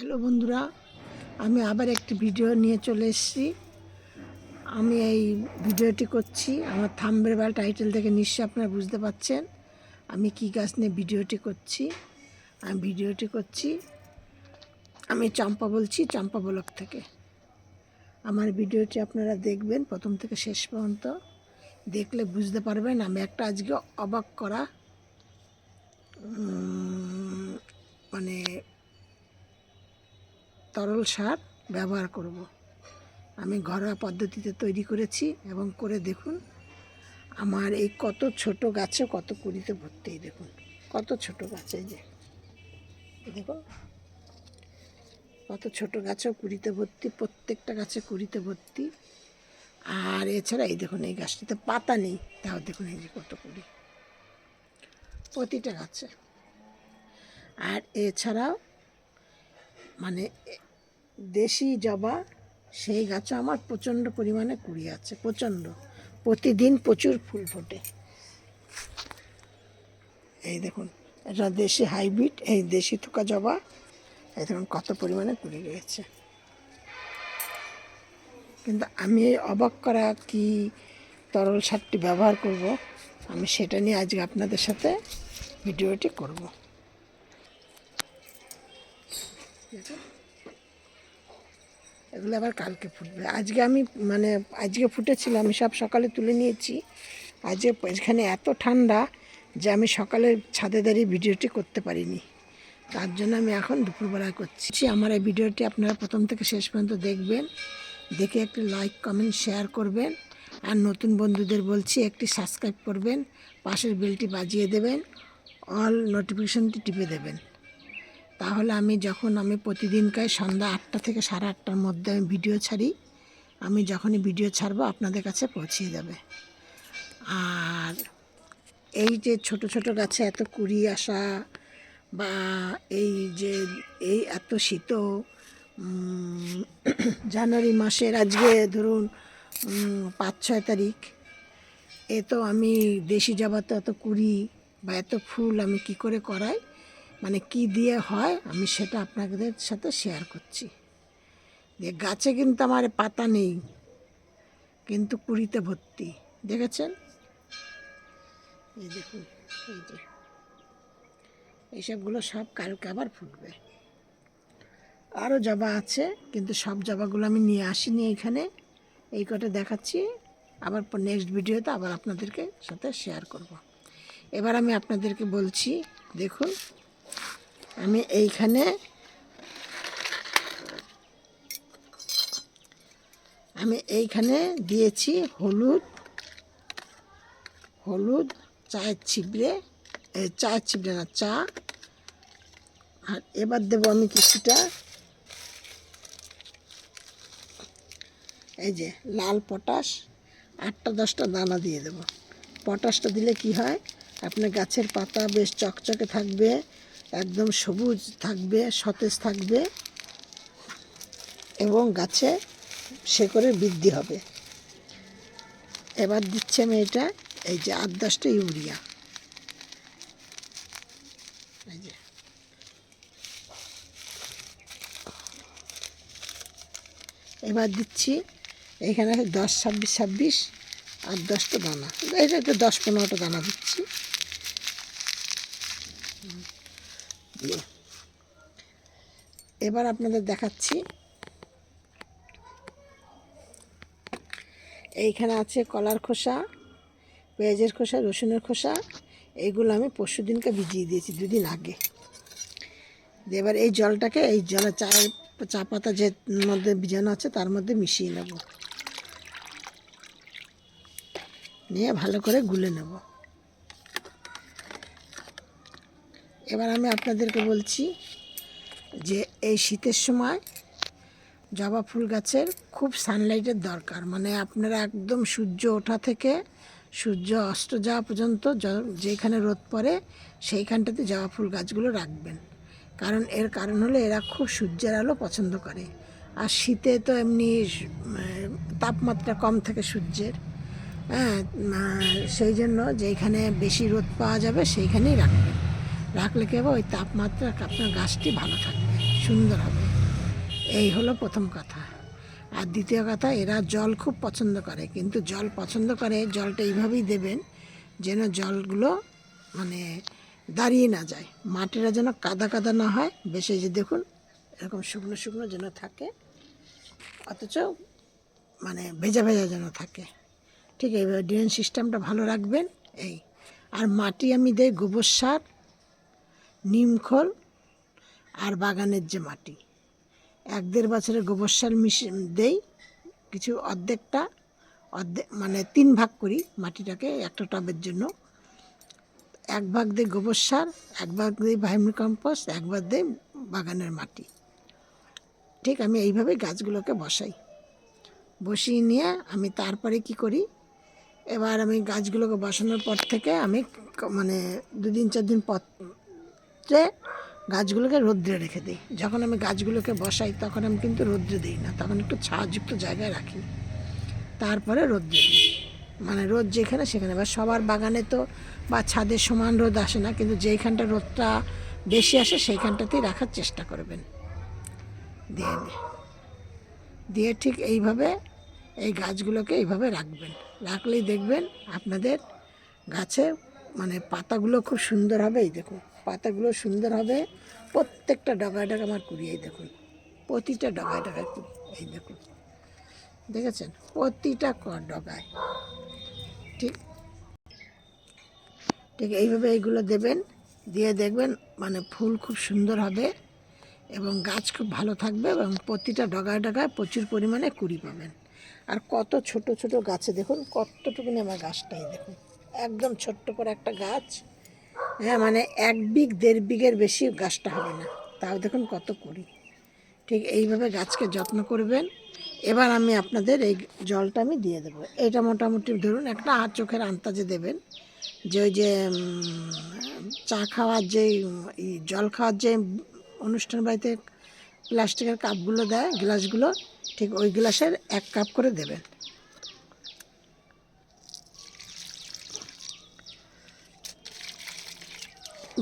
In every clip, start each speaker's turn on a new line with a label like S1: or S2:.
S1: Hello বন্ধুরা, আমি আবার একটি ভিডিও নিয়ে চলে এসেছি। আমি এই ভিডিওটি করছি। আমার থাম্বের বা টাইটেল থেকে নিশ্চয়ই আপনারা বুঝতে পারছেন আমি কী গাছ নিয়ে ভিডিওটি করছি। আমি ভিডিওটি করছি, আমি চম্পা বলছি, চম্পা ব্লক থেকে। আমার ভিডিওটি আপনারা দেখবেন প্রথম থেকে শেষ পর্যন্ত। দেখলে বুঝতে পারবেন আমি একটা আজকে অবাক করা মানে তরল সার ব্যবহার করব। আমি ঘরোয়া পদ্ধতিতে তৈরি করেছি এবং করে দেখুন, আমার এই কত ছোট গাছে কত কুড়িতে ভর্তি দেখুন, কত ছোট গাছে যে দেখো, কত ছোট গাছেও কুড়িতে ভর্তি, প্রত্যেকটা গাছে কুড়িতে ভর্তি, আর এছাড়া এই দেখুন, এই গাছটিতে পাতা নেই, তাও দেখুন এই যে কত কুড়ি, প্রতিটা গাছে, আর এছাড়াও মানে দেশি জবা, সেই গাছও আমার প্রচণ্ড পরিমাণে কুড়ি আছে, প্রচণ্ড। প্রতিদিন প্রচুর ফুল ফোটে। এই দেখুন, এটা দেশি হাইব্রিড, এই দেশি থোকা জবা। এই দেখুন, কত পরিমাণে কুড়ি রয়েছে। কিন্তু আমি এই অবাক করা কি তরল সারটি ব্যবহার করব, আমি সেটা নিয়ে আজকে আপনাদের সাথে ভিডিওটি করব। এগুলো আবার কালকে ফুটবে। আজকে আমি মানে আজকে ফুটেছিল আমি সব সকালে তুলে নিয়েছি। আজকে এখানে এত ঠান্ডা যে আমি সকালে ছাদে দাঁড়িয়ে ভিডিওটি করতে পারিনি। তার জন্য আমি এখন দুপুরবেলায় করছি। আমার এই ভিডিওটি আপনারা প্রথম থেকে শেষ পর্যন্ত দেখবেন। দেখে একটি লাইক কমেন্ট শেয়ার করবেন। আর নতুন বন্ধুদের বলছি, একটি সাবস্ক্রাইব করবেন। পাশের বেলটি বাজিয়ে দেবেন। অল নোটিফিকেশনটি টিপে দেবেন। তাহলে আমি যখন আমি প্রতিদিনকার সন্ধ্যা আটটা থেকে সাড়ে আটটার মধ্যে আমি ভিডিও ছাড়ি, আমি যখনই ভিডিও ছাড়বো আপনাদের কাছে পৌঁছিয়ে যাবে আর এই যে ছোট ছোট গাছে এত কুড়ি আসা বা এই যে এই এত শীত জানুয়ারি মাসের আজকে ধরুন পাঁচ ছয় তারিখ, এ তো আমি দেশি জবাতে এত কুড়ি বা এত ফুল আমি কি করে করাই? মানে কি দিয়ে হয়, আমি সেটা আপনাদের সাথে শেয়ার করছি। যে গাছে কিন্তু আমার পাতা নেই, কিন্তু কুড়িতে ভর্তি, দেখেছেন? এই দেখুন, এই যে। এইসবগুলো সব কালকে আবার ফুটবে। আরও জবা আছে, কিন্তু সব জবাগুলো আমি নিয়ে আসিনি এখানে। এই কটা দেখাচ্ছি। আবার নেক্সট ভিডিওতে আবার আপনাদেরকে সাথে শেয়ার করব। এবার আমি আপনাদেরকে বলছি, দেখুন। আমি এইখানে আমি এইখানে দিয়েছি হলুদ হলুদ, চায়ের ছিবড়ে এই চায়ের ছিবড়ে না, চা। আর এবার দেবো আমি কিছুটা এই যে লাল পটাশ, আটটা দশটা দানা দিয়ে দেবো। পটাশটা দিলে কি হয়? আপনার গাছের পাতা বেশ চকচকে থাকবে। একদম সবুজ থাকবে, সতেজ থাকবে এবং গাছে শেকড়ের বৃদ্ধি হবে। এবার দিচ্ছি আমি এটা, এই যে আট দশটা ইউরিয়া। এই যে। এবার দিচ্ছি এখানে দশ, ছাব্বিশ ছাব্বিশ আর দশটা দানা। এটা একটু দশ পনেরোটা দানা দিচ্ছি। দিয়ে। এবার আপনাদের দেখাচ্ছি। এইখানে আছে কলার খোসা, পেঁয়াজের খোসা, রসুনের খোসা। এইগুলো আমি পরশু দিনকে ভিজিয়ে দিয়েছি, দুদিন আগে। এবার এই জলটাকে, এই জলে চায়ের চা পাতা যে মধ্যে ভিজানো আছে, তার মধ্যে মিশিয়ে নেব। নিয়ে ভালো করে গুলে নেব। এবার আমি আপনাদেরকে বলছি যে এই শীতের সময় জবা ফুল গাছের খুব সানলাইটের দরকার। মানে আপনারা একদম সূর্য ওঠা থেকে সূর্য অস্ত যাওয়া পর্যন্ত যেখানে রোদ পড়ে সেইখানটাতে জবা ফুল গাছগুলো রাখবেন। কারণ এর কারণ হলো এরা খুব সূর্যের আলো পছন্দ করে। আর শীতে তো এমনি তাপমাত্রা কম থাকে সূর্যের। হ্যাঁ সেই জন্য যেখানে বেশি রোদ পাওয়া যাবে সেইখানেই রাখবেন। রাখলে কি হবে ওই তাপমাত্রা আপনার গাছটি ভালো থাকবে, সুন্দর হবে। এই হলো প্রথম কথা। আর দ্বিতীয় কথা, এরা জল খুব পছন্দ করে, কিন্তু জল পছন্দ করে, জলটা এইভাবেই দেবেন যেন জলগুলো মানে দাঁড়িয়ে না যায়। মাটিরা যেন কাদা কাদা না হয়, বেশি যে দেখুন, এরকম শুকনো শুকনো যেন থাকে, অথচ মানে ভেজা ভেজা যেন থাকে। ঠিক এইভাবে ড্রেন সিস্টেমটা ভালো রাখবেন, এই। আর মাটি আমি দেই গোবর সার নিমখোল আর বাগানের যে মাটি। এক দেড় বছরের গোবর সার মিশে দেই কিছু অর্ধেকটা অর্ধেক মানে তিন ভাগ করি মাটিটাকে একটা টবের জন্য। এক ভাগ দিই গোবর সার, এক ভাগ দিই ভার্মি কম্পোস্ট, এক ভাগ দিই বাগানের মাটি। ঠিক আমি এইভাবেই গাছগুলোকে বসাই। বসিয়ে নিয়ে আমি তারপরে কি করি? এবার আমি গাছগুলোকে বসানোর পর থেকে আমি মানে দুদিন চার দিন পত্রে গাছগুলোকে রোদ্রে রেখে দিই। যখন আমি গাছগুলোকে বসাই, তখন আমি কিন্তু রোদ্রে দিই না। তখন একটু ছায়াযুক্ত জায়গায় রাখি। তারপরে রোদ্রে দিই। মানে রোদ যেখানে, সেখানে। এবার সবার বাগানে তো বা ছাদে সমান রোদ আসে না, কিন্তু যেইখানটা রোদটা বেশি আসে, সেইখানটাতেই রাখার চেষ্টা করবেন। দিয়ে। দিয়ে ঠিক এইভাবে এই গাছগুলোকে এইভাবে রাখবেন। রাখলেই দেখবেন আপনাদের গাছে মানে পাতাগুলো খুব সুন্দর হবে, এই দেখুন। পাতাগুলো সুন্দর হবে। প্রত্যেকটা ডগায় ডগা আমার কুড়িয়ে দেখুন। প্রতিটা ডগায় ডগায় কুড়ি, এই দেখুন। দেখেছেন? প্রতিটা ক ডগায়। ঠিক? ঠিক এইভাবে এইগুলো দেবেন। দিয়ে দেখবেন মানে ফুল খুব সুন্দর হবে এবং গাছ খুব ভালো থাকবে এবং প্রতিটা ডগায় ডগায় প্রচুর পরিমাণে কুড়ি পাবেন। আর কত ছোট ছোট গাছে দেখুন, কতটুকুনি আমার গাছটাই দেখুন। একদম ছোট্ট করে একটা গাছ। হ্যাঁ মানে এক বিঘ, দেড় বিঘের বেশি গাছটা হবে না। তাও দেখুন কত করি। ঠিক এইভাবে গাছকে যত্ন করবেন। এবার আমি আপনাদের এই জলটা আমি দিয়ে দেবো। এটা মোটামুটি ধরুন একটা হাত চোখের আন্তাজে দেবেন। যে ওই যে চা খাওয়ার যে জল খাওয়ার যে অনুষ্ঠান বাড়িতে প্লাস্টিকের কাপগুলো দেয়, গ্লাসগুলো, ঠিক ওই গ্লাসের এক কাপ করে দেবেন।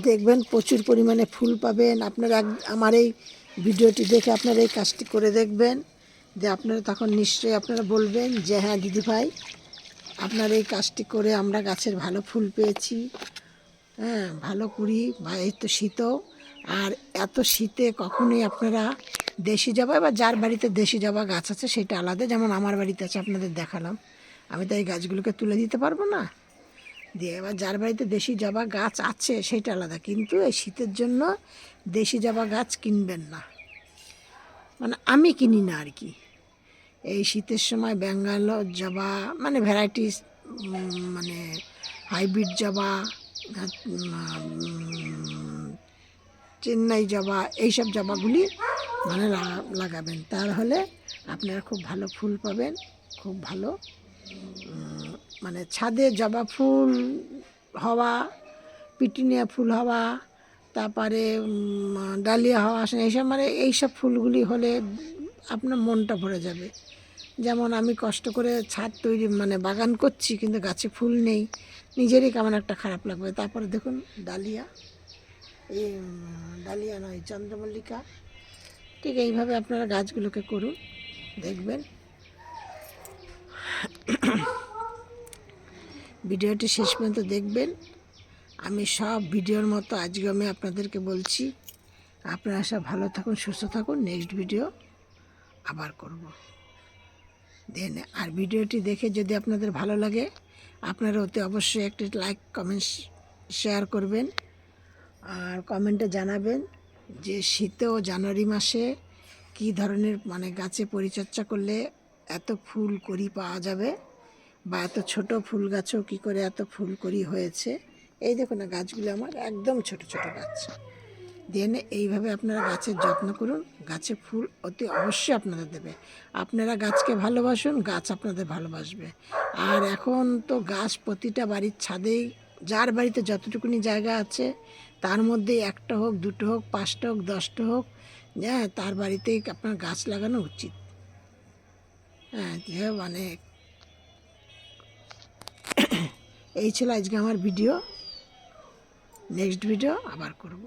S1: দেখবেন, প্রচুর পরিমাণে ফুল পাবেন। আপনারা আমার এই ভিডিওটি দেখে আপনারা এই কাজটি করে দেখবেন। যে আপনারা তখন নিশ্চয়ই আপনারা বলবেন যে হ্যাঁ দিদিভাই, আপনার এই কাজটি করে আমরা গাছের ভালো ফুল পেয়েছি। হ্যাঁ ভালো কুড়ি বা এই তো শীতও। আর এত শীতে কখনোই আপনারা দেশি জবা বা যার বাড়িতে দেশি জবা গাছ আছে, সেটা আলাদা। যেমন আমার বাড়িতে আছে, আপনাদের দেখালাম। আমি তো এই গাছগুলোকে তুলে দিতে পারব না। দিয়ে এবার যার বাড়িতে দেশি জবা গাছ আছে সেটা আলাদা। কিন্তু এই শীতের জন্য দেশি জবা গাছ কিনবেন না। মানে আমি কিনি না আর কি। এই শীতের সময় বেঙ্গাল জবা মানে ভ্যারাইটিস মানে হাইব্রিড জবা চেন্নাই জবা, এইসব জবাগুলি মানে লাগা- লাগাবেন। তাহলে আপনারা খুব ভালো ফুল পাবেন, খুব ভালো মানে ছাদে জবা ফুল হওয়া, পিটিনিয়া ফুল হওয়া, তারপরে ডালিয়া হওয়া এইসব মানে এইসব ফুলগুলি হলে আপনার মনটা ভরে যাবে। যেমন আমি কষ্ট করে ছাদ তৈরি মানে বাগান করছি, কিন্তু গাছে ফুল নেই, নিজেরই কেমন একটা খারাপ লাগবে। তারপরে দেখুন, ডালিয়া এই ডালিয়া নয়, চন্দ্রমল্লিকা। ঠিক এইভাবে আপনারা গাছগুলোকে করুন, দেখবেন। ভিডিওটি শেষ পর্যন্ত দেখবেন। আমি সব ভিডিওর মতো আজকে আমি আপনাদেরকে বলছি, আপনারা সব ভালো থাকুন, সুস্থ থাকুন। নেক্সট ভিডিও আবার করব। দেন আর ভিডিওটি দেখে যদি আপনাদের ভালো লাগে, আপনারা ওতে অবশ্যই একটি লাইক কমেন্ট শেয়ার করবেন। আর কমেন্টে জানাবেন যে শীতে ও জানুয়ারি মাসে কী ধরনের মানে গাছে পরিচর্যা করলে এত ফুল করি পাওয়া যাবে। বা এত ছোট ফুল গাছও কী করে এত ফুল করি হয়েছে? এই দেখুন না, গাছগুলো আমার একদম ছোট ছোট গাছ। দেন এইভাবে আপনারা গাছের যত্ন করুন। গাছে ফুল অতি অবশ্যই আপনাদের দেবে। আপনারা গাছকে ভালোবাসুন, গাছ আপনাদের ভালোবাসবে। আর এখন তো গাছ প্রতিটা বাড়ির ছাদেই, যার বাড়িতে যতটুকুনি জায়গা আছে, তার মধ্যে একটা হোক, দুটো হোক, পাঁচটা হোক, দশটা হোক হ্যাঁ তার বাড়িতেই আপনার গাছ লাগানো উচিত। হ্যাঁ মানে এই ছিল আজকে আমার ভিডিও। নেক্সট ভিডিও আবার করব।